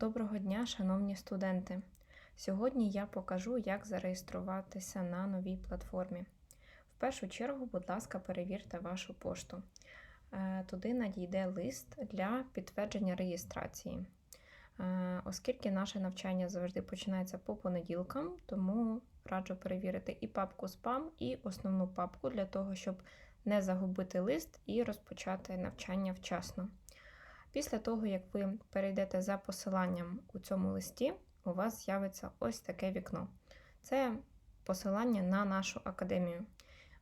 Доброго дня, шановні студенти! Сьогодні я покажу, як зареєструватися на новій платформі. В першу чергу, будь ласка, перевірте вашу пошту. Е, Туди надійде лист для підтвердження реєстрації. Е, Оскільки наше навчання завжди починається по понеділкам, тому раджу перевірити і папку спам, і основну папку для того, щоб не загубити лист і розпочати навчання вчасно. Після того, як ви перейдете за посиланням у цьому листі, у вас з'явиться ось таке вікно. Це посилання на нашу академію.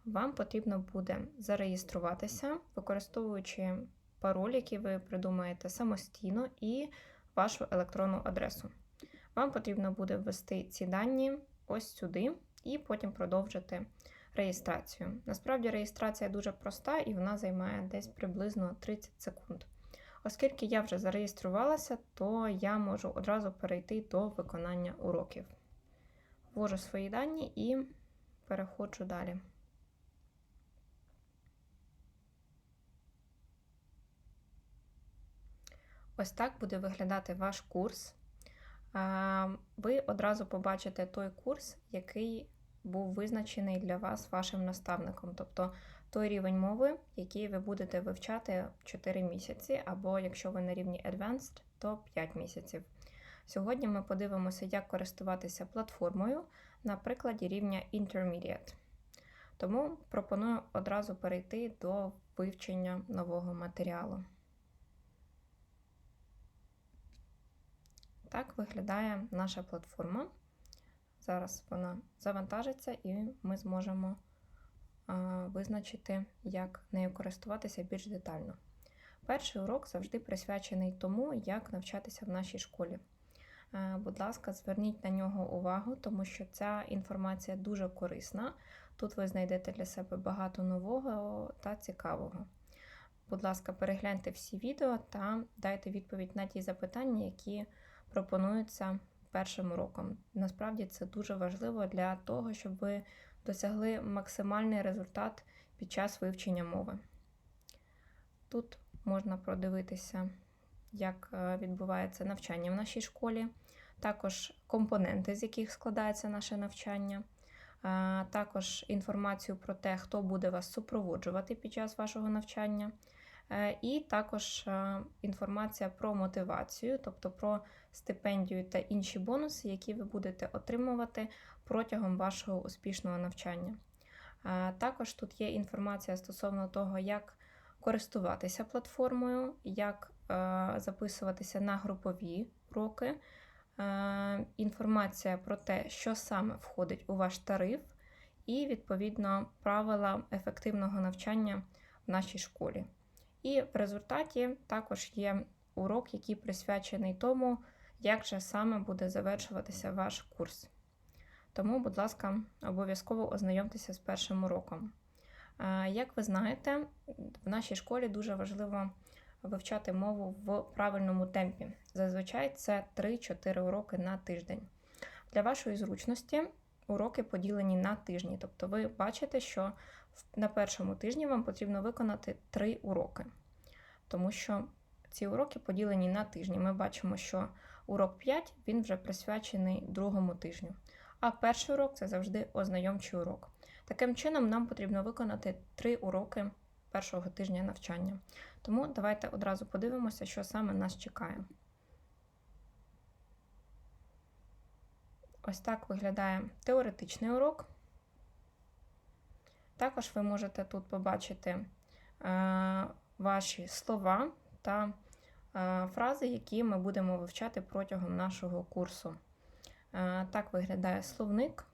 Вам потрібно буде зареєструватися, використовуючи пароль, який ви придумаєте самостійно, і вашу електронну адресу. Вам потрібно буде ввести ці дані ось сюди і потім продовжити реєстрацію. Насправді реєстрація дуже проста і вона займає десь приблизно 30 секунд. Оскільки я вже зареєструвалася, то я можу одразу перейти до виконання уроків. Ввожу свої дані і переходжу далі. Ось так буде виглядати ваш курс. Ви одразу побачите той курс, який був визначений для вас вашим наставником. Тобто той рівень мови, який ви будете вивчати 4 місяці, або якщо ви на рівні Advanced, то 5 місяців. Сьогодні ми подивимося, як користуватися платформою на прикладі рівня Intermediate. Тому пропоную одразу перейти до вивчення нового матеріалу. Так виглядає наша платформа. Зараз вона завантажиться і ми зможемо визначити, як нею користуватися більш детально. Перший урок завжди присвячений тому, як навчатися в нашій школі. Будь ласка, зверніть на нього увагу, тому що ця інформація дуже корисна. Тут ви знайдете для себе багато нового та цікавого. Будь ласка, перегляньте всі відео та дайте відповідь на ті запитання, які пропонуються першим уроком. Насправді це дуже важливо для того, щоб ви досягли максимальний результат під час вивчення мови. Тут можна продивитися, як е, відбувається навчання в нашій школі, також компоненти, з яких складається наше навчання, також інформацію про те, хто буде вас супроводжувати під час вашого навчання. Е, і також е, інформація про мотивацію, тобто про стипендію та інші бонуси, які ви будете отримувати протягом вашого успішного навчання. Е, також тут є інформація стосовно того, як користуватися платформою, як записуватися на групові уроки, інформація про те, що саме входить у ваш тариф, і, відповідно, правила ефективного навчання в нашій школі. І в результаті також є урок, який присвячений тому, як же саме буде завершуватися ваш курс. Тому, будь ласка, обов'язково ознайомтеся з першим уроком. Як ви знаєте, в нашій школі дуже важливо вивчати мову в правильному темпі. Зазвичай це 3-4 уроки на тиждень. Для вашої зручності уроки поділені на тижні. Тобто ви бачите, що на першому тижні вам потрібно виконати 3 уроки. Тому що ці уроки поділені на тижні. Ми бачимо, що урок 5 він вже присвячений другому тижню. А перший урок це завжди ознайомчий урок. Таким чином, нам потрібно виконати 3 уроки першого тижня навчання. Тому давайте одразу подивимося, що саме нас чекає. Ось так виглядає теоретичний урок. Також ви можете тут побачити е, ваші слова та е, фрази, які ми будемо вивчати протягом нашого курсу. Е, так виглядає словник,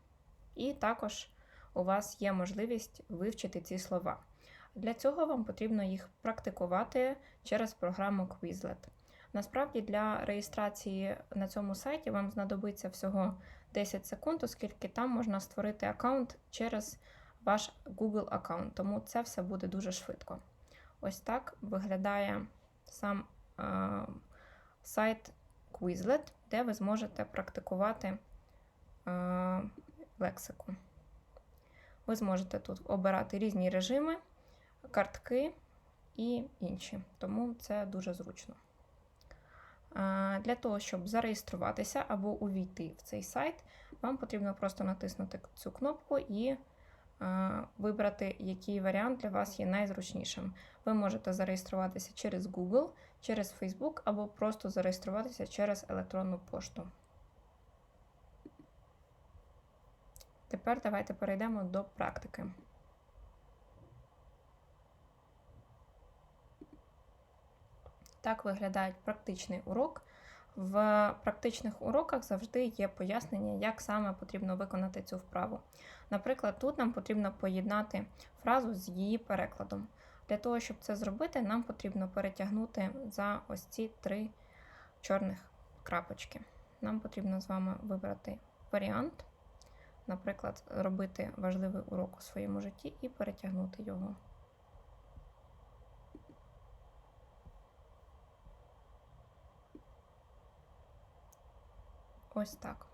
і також у вас є можливість вивчити ці слова. Для цього вам потрібно їх практикувати через програму Quizlet. Насправді, для реєстрації на цьому сайті вам знадобиться всього 10 секунд, оскільки там можна створити аккаунт через ваш Google аккаунт, тому це все буде дуже швидко. Ось так виглядає сам е, сайт Quizlet, де ви зможете практикувати е, лексику. Ви зможете тут обирати різні режими, картки і інші, тому це дуже зручно. Для того, щоб зареєструватися або увійти в цей сайт, вам потрібно просто натиснути цю кнопку і вибрати, який варіант для вас є найзручнішим. Ви можете зареєструватися через Google, через Facebook або просто зареєструватися через електронну пошту. Тепер давайте перейдемо до практики. Так виглядає практичний урок. В практичних уроках завжди є пояснення, як саме потрібно виконати цю вправу. Наприклад, тут нам потрібно поєднати фразу з її перекладом. Для того, щоб це зробити, нам потрібно перетягнути за ось ці три чорних крапочки. Нам потрібно з вами вибрати варіант, наприклад, робити важливий урок у своєму житті і перетягнути його. Ось так.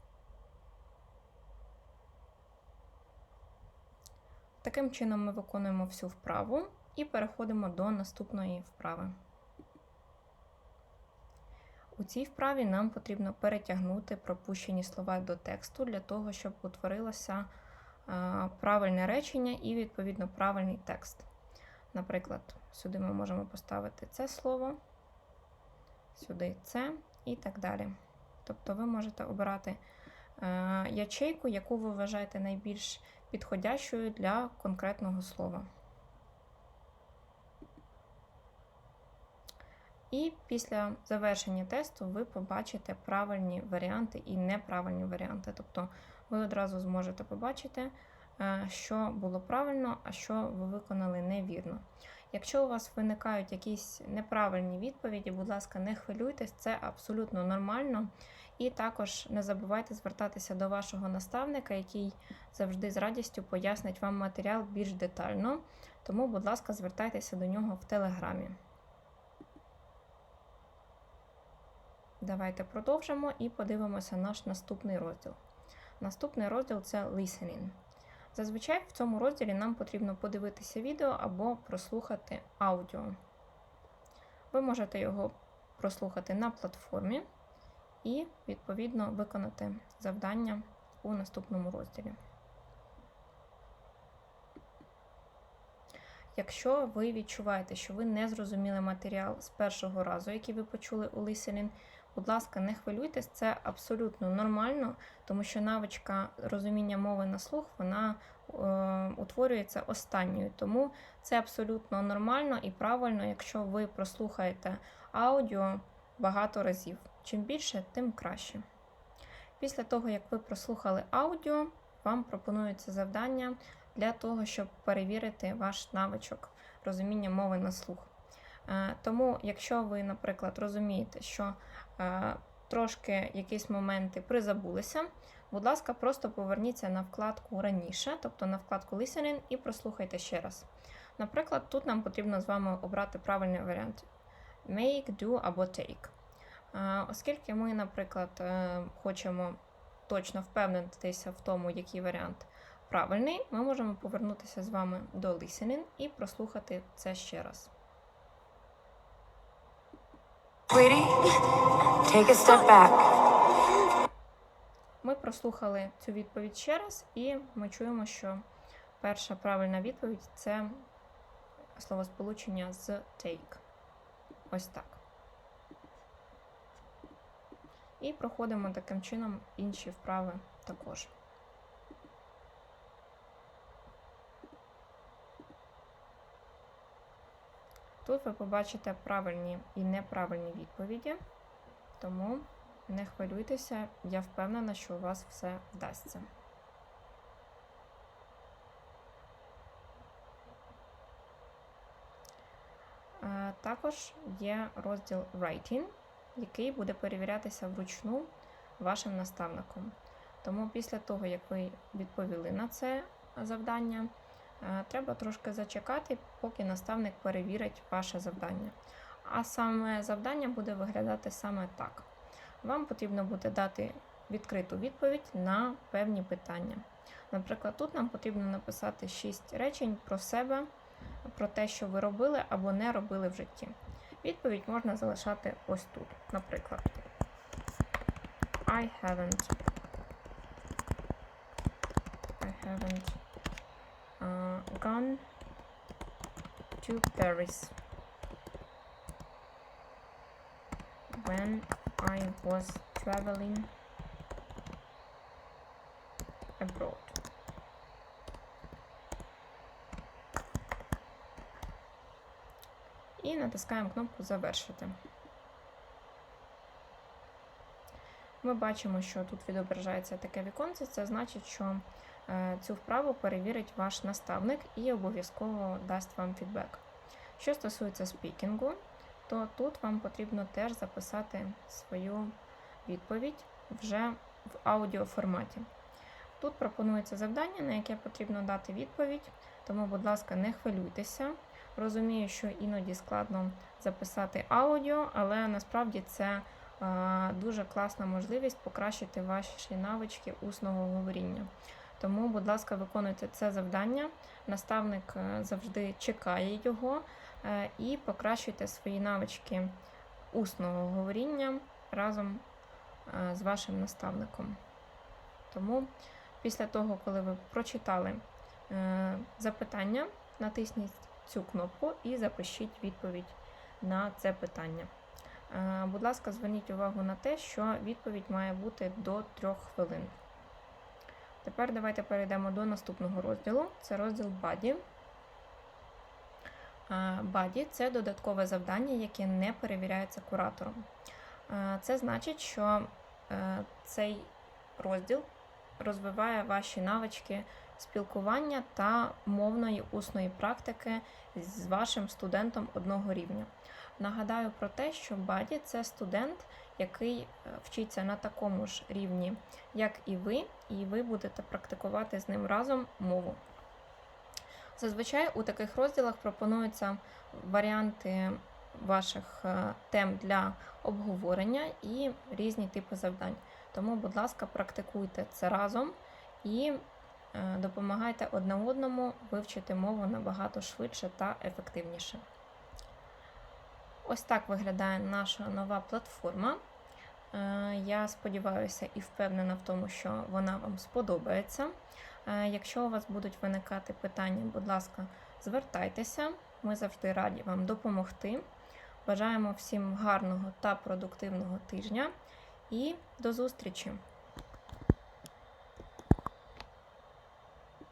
Таким чином ми виконуємо всю вправу і переходимо до наступної вправи. У цій вправі нам потрібно перетягнути пропущені слова до тексту для того, щоб утворилося правильне речення і, відповідно, правильний текст. Наприклад, сюди ми можемо поставити це слово, сюди це і так далі. Тобто ви можете обирати ячейку, яку ви вважаєте найбільш підходящою для конкретного слова. І після завершення тесту ви побачите правильні варіанти і неправильні варіанти. Тобто ви одразу зможете побачити, що було правильно, а що ви виконали невірно. Якщо у вас виникають якісь неправильні відповіді, будь ласка, не хвилюйтесь, це абсолютно нормально. І також не забувайте звертатися до вашого наставника, який завжди з радістю пояснить вам матеріал більш детально. Тому, будь ласка, звертайтеся до нього в телеграмі. Давайте продовжимо і подивимося наш наступний розділ. Наступний розділ це listening. Зазвичай в цьому розділі нам потрібно подивитися відео або прослухати аудіо. Ви можете його прослухати на платформі і, відповідно, виконати завдання у наступному розділі. Якщо ви відчуваєте, що ви не зрозуміли матеріал з першого разу, який ви почули у listening, будь ласка, не хвилюйтесь, це абсолютно нормально, тому що навичка розуміння мови на слух вона е, утворюється останньою. Тому це абсолютно нормально і правильно, якщо ви прослухаєте аудіо багато разів. Чим більше, тим краще. Після того, як ви прослухали аудіо, вам пропонується завдання для того, щоб перевірити ваш навичок розуміння мови на слух. Е, тому, якщо ви, наприклад, розумієте, що е, трошки якісь моменти призабулися, будь ласка, просто поверніться на вкладку раніше, тобто на вкладку Listening, і прослухайте ще раз. Наприклад, тут нам потрібно з вами обрати правильний варіант: make, do або take. Е, оскільки ми, наприклад, хочемо точно впевнитися в тому, який варіант правильний, ми можемо повернутися з вами до listening і прослухати це ще раз. Ми прослухали цю відповідь ще раз, і ми чуємо, що перша правильна відповідь це словосполучення з take. Ось так. І проходимо таким чином інші вправи також. Тут ви побачите правильні і неправильні відповіді, тому не хвилюйтеся, я впевнена, що у вас все вдасться. Також є розділ Writing, який буде перевірятися вручну вашим наставником. Тому після того, як ви відповіли на це завдання, треба трошки зачекати, поки наставник перевірить ваше завдання. А саме завдання буде виглядати саме так. Вам потрібно буде дати відкриту відповідь на певні питання. Наприклад, тут нам потрібно написати 6 речень про себе, про те, що ви робили або не робили в житті. Відповідь можна залишати ось тут, наприклад. I haven't. I haven't gone to Paris when I was traveling abroad. І натискаємо кнопку Завершити. Ми бачимо, що тут відображається таке віконце. Це значить, що цю вправу перевірить ваш наставник і обов'язково дасть вам фідбек. Що стосується спікінгу, то тут вам потрібно теж записати свою відповідь вже в аудіоформаті. Тут пропонується завдання, на яке потрібно дати відповідь, тому, будь ласка, не хвилюйтеся. Розумію, що іноді складно записати аудіо, але насправді це е, дуже класна можливість покращити ваші навички усного говоріння. Тому, будь ласка, виконуйте це завдання. Наставник е, завжди чекає його е, і покращуйте свої навички усного говоріння разом е, з вашим наставником. Тому після того, коли ви прочитали запитання, натисніть цю кнопку і запишіть відповідь на це питання. Будь ласка, зверніть увагу на те, що відповідь має бути до 3 хвилин. Тепер давайте перейдемо до наступного розділу. Це розділ Body. Body – це додаткове завдання, яке не перевіряється куратором. Це значить, що е, цей розділ розвиває ваші навички спілкування та мовної усної практики з вашим студентом одного рівня. Нагадаю про те, що Баді це студент, який е, вчиться на такому ж рівні, як і ви, і ви будете практикувати з ним разом мову. Зазвичай у таких розділах пропонуються варіанти ваших е, тем для обговорення і різні типи завдань. Тому, будь ласка, практикуйте це разом і е, допомагайте одне одному вивчити мову набагато швидше та ефективніше. Ось так виглядає наша нова платформа. Е, Я сподіваюся і впевнена в тому, що вона вам сподобається. Е, Якщо у вас будуть виникати питання, будь ласка, звертайтеся. Ми завжди раді вам допомогти. Бажаємо всім гарного та продуктивного тижня і до зустрічі!